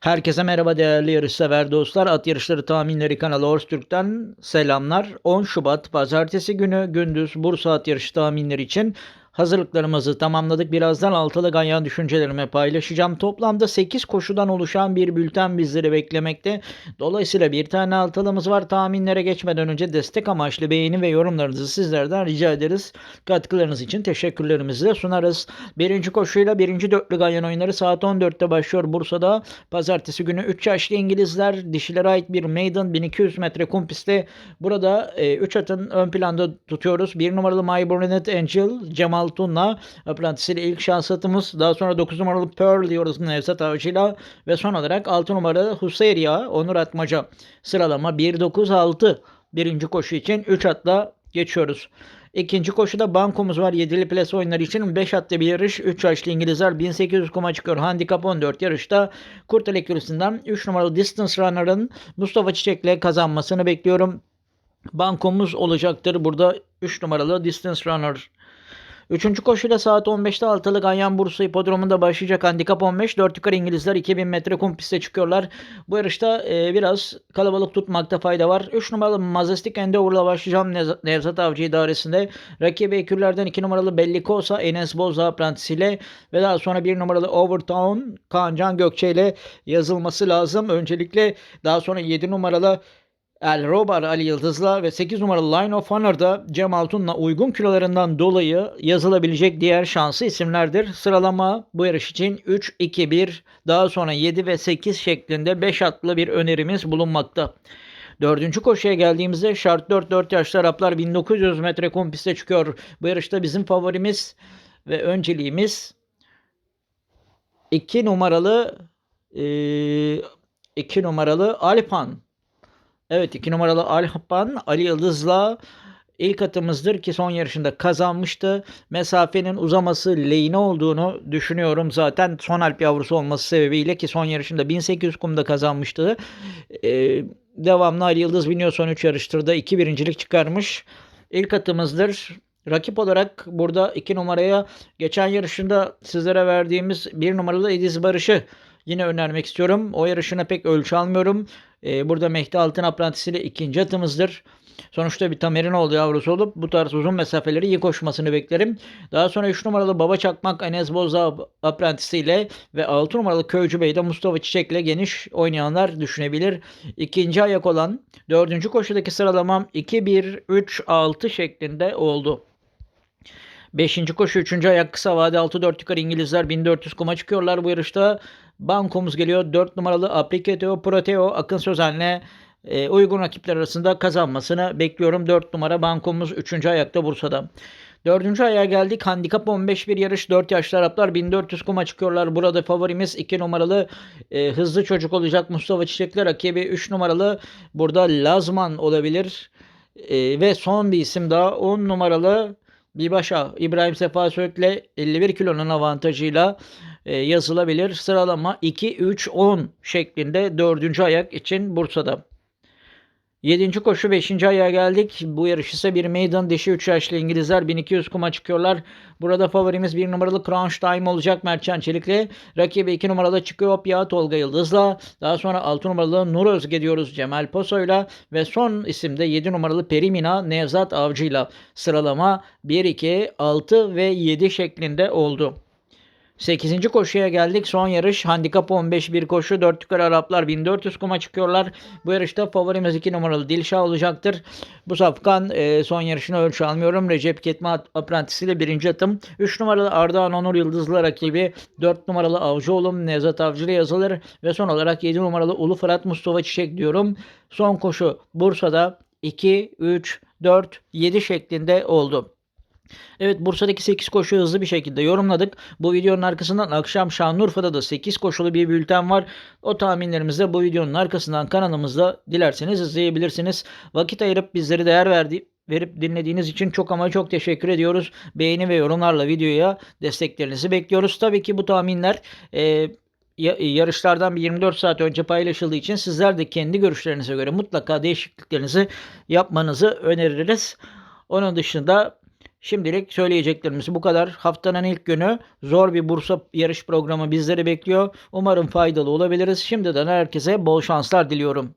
Herkese merhaba değerli yarışsever dostlar. At Yarışları Tahminleri kanalı Horstürk'ten selamlar. 10 Şubat Pazartesi günü gündüz Bursa At Yarışı tahminleri için hazırlıklarımızı tamamladık. Birazdan altılı ganyan düşüncelerimi paylaşacağım. Toplamda 8 koşudan oluşan bir bülten bizleri beklemekte. Dolayısıyla bir tane altılımız var. Tahminlere geçmeden önce destek amaçlı beğeni ve yorumlarınızı sizlerden rica ederiz. Katkılarınız için teşekkürlerimizi de sunarız. Birinci koşuyla birinci dörtlü ganyan oyunları saat 14'te başlıyor Bursa'da. Pazartesi günü 3 yaşlı İngilizler dişilere ait bir maiden 1200 metre kum pistte. Burada 3 atın ön planda tutuyoruz. 1 numaralı My Brunette Angel, Cemal Tun'la aprantisiyle ilk şans atımız. Daha sonra 9 numaralı Pearl diyoruz Nevzat Avcı'yla ve son olarak 6 numaralı Huseyria Onur Atmaca. Sıralama 1-9-6 birinci koşu için 3 atla geçiyoruz. İkinci koşuda bankomuz var. 7'li plas oyunları için 5 atlı bir yarış. 3 yaşlı İngilizler 1800 kuma çıkıyor. Handikap 14 yarışta Kurtelek Yürüsü'nden 3 numaralı Distance Runner'ın Mustafa Çiçek'le kazanmasını bekliyorum. Bankomuz olacaktır. Burada 3 numaralı Distance Runner Üçüncü koşuyla saat 15'te altılı Ganyan Bursa Hipodromu'nda başlayacak handikap 15. 4 yukarı İngilizler 2000 metre kum piste çıkıyorlar. Bu yarışta e, biraz kalabalık tutmakta fayda var. 3 numaralı Majestic Endeavor'la başlayacağım Nez- Nevzat Avcı idaresinde. Rakibi ekürlerden 2 numaralı Bellikosa Enes Bozdağ aprantisiyle ve daha sonra 1 numaralı Overtown Kaan Can Gökçe ile yazılması lazım. Öncelikle daha sonra 7 numaralı El Robar Ali Yıldız'la ve 8 numaralı Line of Honor'da Cem Altun'la uygun kilolarından dolayı yazılabilecek diğer şanslı isimlerdir. Sıralama bu yarış için 3, 2, 1 daha sonra 7 ve 8 şeklinde 5 atlı bir önerimiz bulunmakta. Dördüncü koşuya geldiğimizde şart 4-4 yaşlı Araplar 1900 metre kum piste çıkıyor. Bu yarışta bizim favorimiz ve önceliğimiz 2 numaralı 2 numaralı Alpan. Evet 2 numaralı Alpan Ali Yıldız'la ilk atımızdır ki son yarışında kazanmıştı. Mesafenin uzaması lehine olduğunu düşünüyorum. Zaten son Alp yavrusu olması sebebiyle ki son yarışında 1800 kumda kazanmıştı. Ee, devamlı Ali Yıldız biniyor son 3 yarıştırda 2 birincilik çıkarmış. İlk atımızdır. Rakip olarak burada 2 numaraya geçen yarışında sizlere verdiğimiz 1 numaralı Ediz Barış'ı yine önermek istiyorum. O yarışına pek ölçü almıyorum. Ee, burada Mehdi Altın aprantisiyle ikinci atımızdır. Sonuçta bir Tamerinoğlu yavrusu olup bu tarz uzun mesafeleri iyi koşmasını beklerim. Daha sonra 3 numaralı Baba Çakmak Enes Bozdağ aprantisiyle ve 6 numaralı Köycü Bey'de Mustafa Çiçek'le geniş oynayanlar düşünebilir. İkinci ayak olan 4. koşudaki sıralamam 2-1-3-6 şeklinde oldu. Beşinci koşu, üçüncü ayak kısa vade 6-4 yukarı İngilizler 1400 kuma çıkıyorlar bu yarışta. Bankomuz geliyor. 4 numaralı Aplicateo Proteo Akın Sözen'le e, uygun rakipler arasında kazanmasını bekliyorum. 4 numara bankomuz 3. ayakta Bursa'da. Dördüncü ayağa geldik. Handikap 15 bir yarış. 4 yaşlı Araplar 1400 kuma çıkıyorlar. Burada favorimiz 2 numaralı e, hızlı çocuk olacak Mustafa Çiçekler. Rakibi 3 numaralı burada Lazman olabilir. E, ve son bir isim daha 10 numaralı bir başa İbrahim Sefa Söğüt'le 51 kilonun avantajıyla e, yazılabilir. Sıralama 2-3-10 şeklinde 4. ayak için Bursa'da. 7. koşu 5. ayağa geldik. Bu yarış ise bir meydan dişi 3 yaşlı İngilizler 1200 kuma çıkıyorlar. Burada favorimiz 1 numaralı Crunch Time olacak Mertcan Çelik'le. Rakibi 2 numaralı Çikopya Tolga Yıldız'la. Daha sonra 6 numaralı Nur Özge diyoruz Cemal Poso'yla. Ve son isimde 7 numaralı Perimina Nevzat Avcı'yla. Sıralama 1, 2, 6 ve 7 şeklinde oldu. 8. koşuya geldik. Son yarış handikap 15 bir koşu. 4 yukarı Araplar 1400 kuma çıkıyorlar. Bu yarışta favorimiz 2 numaralı Dilşah olacaktır. Bu safkan e, son yarışını ölçü almıyorum. Recep Ketme aprantisiyle birinci atım. 3 numaralı Ardahan Onur Yıldızlı rakibi. 4 numaralı Avcıoğlu Nevzat Avcı ile yazılır. Ve son olarak 7 numaralı Ulu Fırat Mustafa Çiçek diyorum. Son koşu Bursa'da 2, 3, 4, 7 şeklinde oldu. Evet Bursa'daki 8 koşu hızlı bir şekilde yorumladık. Bu videonun arkasından akşam Şanlıurfa'da da 8 koşulu bir bülten var. O tahminlerimizi de bu videonun arkasından kanalımızda dilerseniz izleyebilirsiniz. Vakit ayırıp bizleri değer verdi verip dinlediğiniz için çok ama çok teşekkür ediyoruz. Beğeni ve yorumlarla videoya desteklerinizi bekliyoruz. Tabii ki bu tahminler e, yarışlardan bir 24 saat önce paylaşıldığı için sizler de kendi görüşlerinize göre mutlaka değişikliklerinizi yapmanızı öneririz. Onun dışında Şimdilik söyleyeceklerimiz bu kadar. Haftanın ilk günü zor bir Bursa yarış programı bizleri bekliyor. Umarım faydalı olabiliriz. Şimdiden herkese bol şanslar diliyorum.